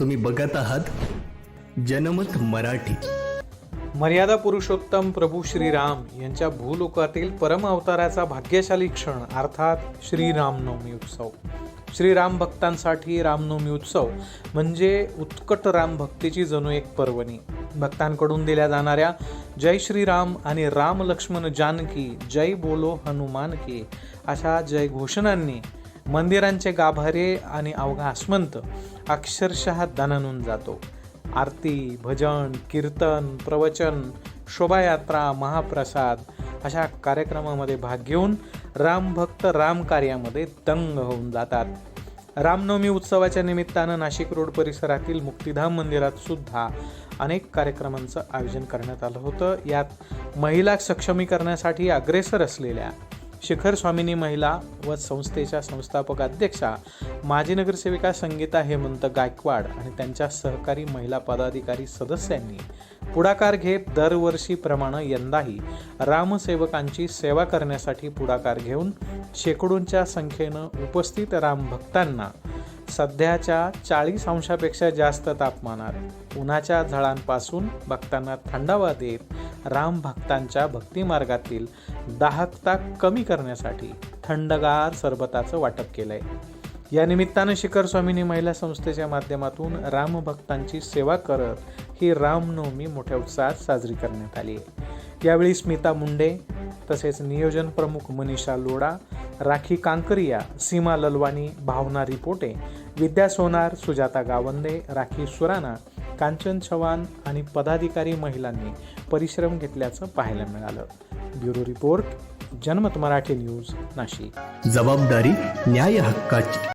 तुम्ही बघत आहात जनमत मराठी. मर्यादा पुरुषोत्तम प्रभू श्रीराम यांच्या भूलोकातील परम अवताराचा भाग्यशाली क्षण अर्थात श्रीरामनवमी उत्सव. श्रीराम भक्तांसाठी रामनवमी उत्सव म्हणजे उत्कट राम भक्तीची जणू एक पर्वणी. भक्तांकडून दिल्या जाणाऱ्या जय श्रीराम आणि राम लक्ष्मण जानकी जय बोलो हनुमान की अशा जय घोषणांनी मंदिरांचे गाभारे आणि अवघा आसमंत अक्षरशः दणानून जातो. आरती भजन कीर्तन प्रवचन शोभायात्रा महाप्रसाद अशा कार्यक्रमामध्ये भाग घेऊन रामभक्त राम कार्यामध्ये दंग होऊन जातात. रामनवमी उत्सवाच्या निमित्तानं नाशिक रोड परिसरातील मुक्तिधाम मंदिरात सुद्धा अनेक कार्यक्रमांचं आयोजन करण्यात आलं होतं. यात महिला सक्षमीकरणासाठी अग्रेसर असलेल्या शिखर स्वामिनी महिला व संस्थेच्या संस्थापक अध्यक्षा माजी नगरसेविका संगीता हेमंत गायकवाड आणि त्यांच्या सहकारी महिला पदाधिकारी सदस्यांनी पुढाकार घेत दरवर्षीप्रमाणे यंदाही रामसेवकांची सेवा करण्यासाठी पुढाकार घेऊन शेकडोंच्या संख्येनं उपस्थित रामभक्तांना सध्याच्या चाळीस अंशापेक्षा जास्त तापमानात उन्हाच्या झळांपासून भक्तांना थंडावा देत राम भक्तांच्या भक्तिमार्गातील दाहकता कमी करण्यासाठी थंडगार सरबताचं वाटप केलंय. या निमित्तानं शिखर स्वामींनी महिला संस्थेच्या माध्यमातून रामभक्तांची सेवा करत ही रामनवमी मोठ्या उत्साहात साजरी करण्यात आली आहे. यावेळी स्मिता मुंडे तसेच नियोजन प्रमुख मनीषा लोडा राखी कांकरिया सीमा ललवाणी भावना रिपोटे विद्या सोनार सुजाता गावंदे राखी सुराणा कांचन चव्हाण आणि पदाधिकारी महिलांनी परिश्रम घेतल्याचं पाहायला मिळालं. ब्युरो रिपोर्ट जनमत मराठी न्यूज नाशिक. जबाबदारी न्याय हक्काची.